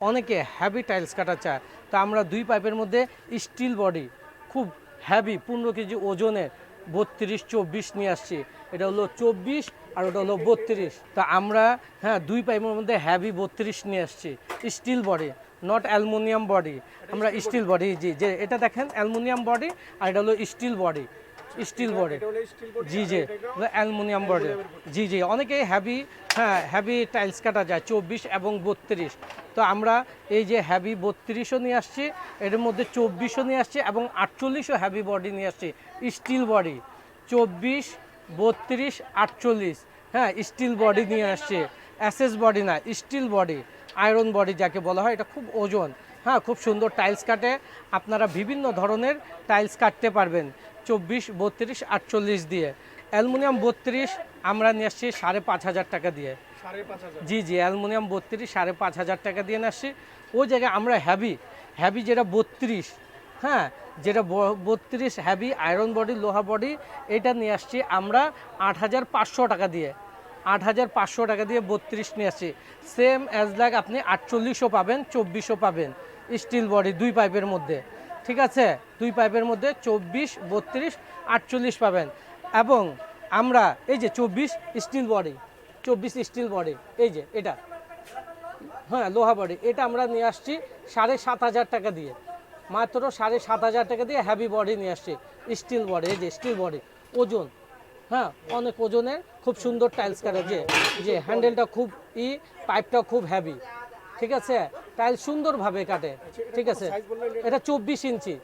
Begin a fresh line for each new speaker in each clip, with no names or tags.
অনেকে heavy tiles কাটা চায়। তো আমরা দুই পাইপের মধ্যে স্টিল বডি খুব হ্যাভি পনেরো কেজি ওজনের বত্রিশ চব্বিশ নিয়ে আসছি। এটা হলো চব্বিশ আর ওটা হলো বত্রিশ। তো আমরা হ্যাঁ দুই পাইপের মধ্যে হ্যাভি বত্রিশ নিয়ে আসছি। Steel body not aluminium body আমরা স্টিল বডি জি যে এটা দেখেন অ্যালুমিনিয়াম বডি আর এটা হলো স্টিল বডি স্টিল বডি। জি জি। Aluminium body. জি জি অনেকে হ্যাভি হ্যাঁ হ্যাভি টাইলস কাটা যায় চব্বিশ এবং বত্রিশ। তো আমরা এই যে হ্যাভি বত্রিশও নিয়ে আসছি এর মধ্যে চব্বিশও নিয়ে আসছি এবং আটচল্লিশও হ্যাভি বডি নিয়ে আসছি স্টিল বডি চব্বিশ বত্রিশ আটচল্লিশ হ্যাঁ স্টিল বডি নিয়ে আসছে। অ্যাসেস বডি না স্টিল বডি আয়রন বডি যাকে বলা হয় এটা খুব ওজন। হ্যাঁ খুব সুন্দর টাইলস কাটে। আপনারা বিভিন্ন ধরনের টাইলস কাটতে পারবেন। চব্বিশ বত্রিশ আটচল্লিশ দিয়ে। অ্যালুমিনিয়াম বত্রিশ আমরা নিয়ে আসছি সাড়ে পাঁচ হাজার টাকা দিয়ে।
সাড়ে পাঁচ হাজার।
জি জি অ্যালুমিনিয়াম বত্রিশ সাড়ে পাঁচ হাজার টাকা দিয়ে নিয়ে আসছি। ওই জায়গায় আমরা হ্যাভি হ্যাভি যেটা বত্রিশ হ্যাঁ যেটা বত্রিশ হ্যাভি আয়রন বডি লোহা বডি এটা নিয়ে আসছি আমরা আট হাজার পাঁচশো টাকা দিয়ে। আট হাজার পাঁচশো টাকা দিয়ে বত্রিশ নিয়ে আসছি। সেম অ্যাজ লাইক আপনি আটচল্লিশও পাবেন, চব্বিশও পাবেন স্টিল বডি দুই পাইপের মধ্যে। ঠিক আছে? দুই পাইপের মধ্যে চব্বিশ, বত্রিশ, আটচল্লিশ পাবেন। এবং আমরা এই যে চব্বিশ স্টিল বডি চব্বিশ স্টিল বডি এই যে এটা। হ্যাঁ লোহা বডি এটা আমরা নিয়ে আসছি সাড়ে সাত হাজার টাকা দিয়ে। মাত্র সাড়ে সাত হাজার টাকা দিয়ে হ্যাভি বডি নিয়ে আসছি স্টিল বডি এই যে স্টিল বডি ওজন হ্যাঁ অনেক ওজনের, খুব সুন্দর টাইলস কাটে, যে যে হ্যান্ডেলটা খুব ই পাইপটা খুব হ্যাভি ঠিক আছে? টাইলস সুন্দরভাবে কাটে, ঠিক আছে? এটা চব্বিশ ইঞ্চি,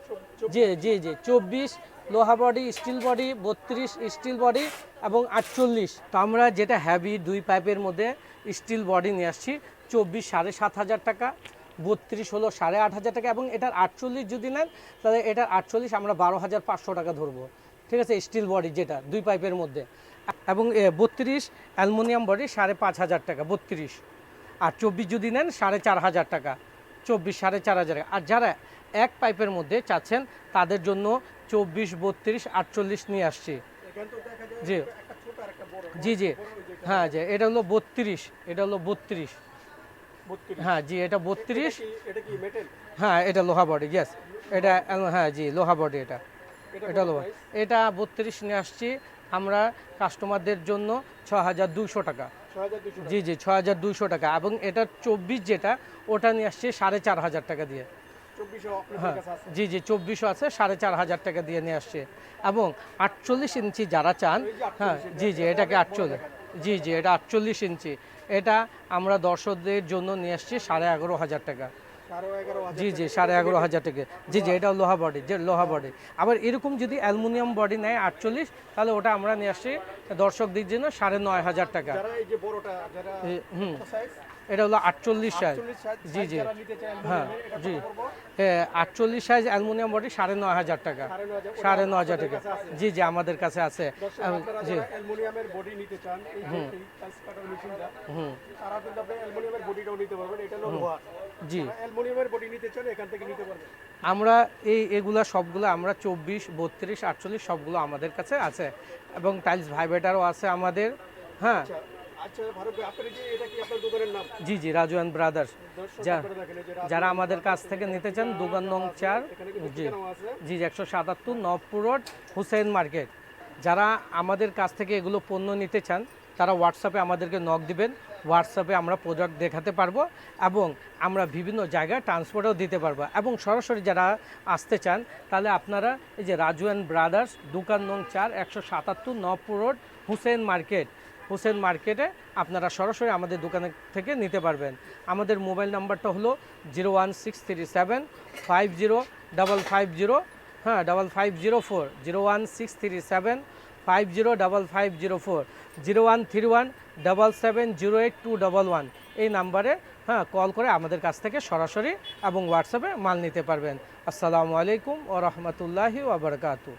জি জি জি, চব্বিশ, লোহা বডি স্টিল বডি বত্রিশ স্টিল বডি এবং আটচল্লিশ। তো আমরা যেটা হ্যাভি দুই পাইপের মধ্যে স্টিল বডি নিয়ে আসছি, চব্বিশ সাড়ে সাত হাজার টাকা, বত্রিশ হলো সাড়ে আট হাজার টাকা এবং এটার আটচল্লিশ যদি নেন, তাহলে এটার আটচল্লিশ আমরা বারো হাজার পাঁচশো টাকা ধরবো। ঠিক আছে স্টিল বডি যেটা দুই পাইপের মধ্যে। এবং বত্রিশ অ্যালুমিনিয়াম বডি সাড়ে পাঁচ হাজার টাকা বত্রিশ। আর চব্বিশ যদি নেন সাড়ে চার হাজার টাকা চব্বিশ সাড়ে চার হাজার টাকা। আর যারা এক পাইপের মধ্যে চাচ্ছেন তাদের জন্য চব্বিশ বত্রিশ আটচল্লিশ নিয়ে আসছি। জি। জি জি। হ্যাঁ জি এটা হলো বত্রিশ এটা হলো বত্রিশ। হ্যাঁ জি এটা বত্রিশ। হ্যাঁ এটা লোহা বডি ইয়েস এটা হ্যাঁ জি লোহা বডি এটা।
এটা
লোহা এটা বত্রিশ নিয়ে আসছি। আমরা কাস্টমারদের জন্য ছ হাজার দুশো টাকা। জি জি ছ হাজার দুশো টাকা। এবং এটা চব্বিশ যেটা ওটা নিয়ে আসছে সাড়ে চার হাজার টাকা দিয়ে। হ্যাঁ। জি জি চব্বিশও আছে সাড়ে চার হাজার টাকা দিয়ে নিয়ে আসছে। এবং আটচল্লিশ ইঞ্চি যারা চান হ্যাঁ জি জি এটাকে আটচল্লিশ জি জি এটা আটচল্লিশ ইঞ্চি। এটা আমরা দর্শকদের জন্য নিয়ে আসছি সাড়ে এগারো হাজার টাকা। জি জি সাড়ে এগারো হাজার টাকা। জি জি এটা লোহা বডি যে লোহা বডি আবার এরকম যদি অ্যালুমিনিয়াম বডি নেয় আটচল্লিশ তাহলে ওটা আমরা নিয়ে আসছি দর্শকদের জন্য সাড়ে নয় হাজার টাকা। হুম। এটা হলো আটচল্লিশ সাইজ জি, জি। হ্যাঁ, জি। হ্যাঁ আটচল্লিশ সাইজ অ্যালুমিনিয়াম বডি সাড়ে নয় হাজার টাকা।
সাড়ে নয় হাজার।
টাকা। জি জি আমাদের কাছে আছে।
দর্শক,
এবং-
আপনারা
জি।
যারা বডি নিতে চান এই যে এই টাইলস কাটার মেশিনটা
হুম।
তারা কিন্তু আপনি অ্যালুমিনিয়ামের বডিটাও নিতে পারবেন। এটা হলো লোহা
জি।
যারা বডি নিতে চান এখান থেকে নিতে পারবেন।
আমরা এই এগুলা সবগুলো আমরা চব্বিশ বত্রিশ আটচল্লিশ সবগুলো আমাদের কাছে আছে। এবং টাইলস ভাইব্রেটারও আছে আমাদের। হ্যাঁ।
আচ্ছা ভাই আপনার যে এটা কি আপনার দোকানের নাম?
জি জি রাজু অ্যান্ড ব্রাদার্স। যারা আমাদের কাছ থেকে নিতে চান দোকান নং চার জি। জি একশো সাতাত্তর নবপুর রোড হুসেন মার্কেট। যারা আমাদের কাছ থেকে এগুলো পণ্য নিতে চান তারা হোয়াটসঅ্যাপে আমাদেরকে নক দিবেন। হোয়াটসঅ্যাপে আমরা প্রোডাক্ট দেখাতে পারব এবং আমরা বিভিন্ন জায়গায় ট্রান্সপোর্টও দিতে পারব। এবং সরাসরি যারা আসতে চান তাহলে আপনারা এই যে রাজু অ্যান্ড ব্রাদার্স দোকান নং চার একশো সাতাত্তর নবপুর রোড হুসেন মার্কেট। হুসেন মার্কেটে আপনারা সরাসরি আমাদের দোকানে থেকে নিতে পারবেন। আমাদের মোবাইল নাম্বারটা হলো zero one six three seven five zero double five zero হ্যাঁ double five zero four, zero one six three seven five zero double five zero four, zero one three one double seven zero eight two double one. এই নাম্বারে হ্যাঁ call করে আমাদের কাছ থেকে সরাসরি এবং হোয়াটসঅ্যাপে মাল নিতে পারবেন। আসসালামু আলাইকুম ও রহমতুল্লাহি ওবরকাতু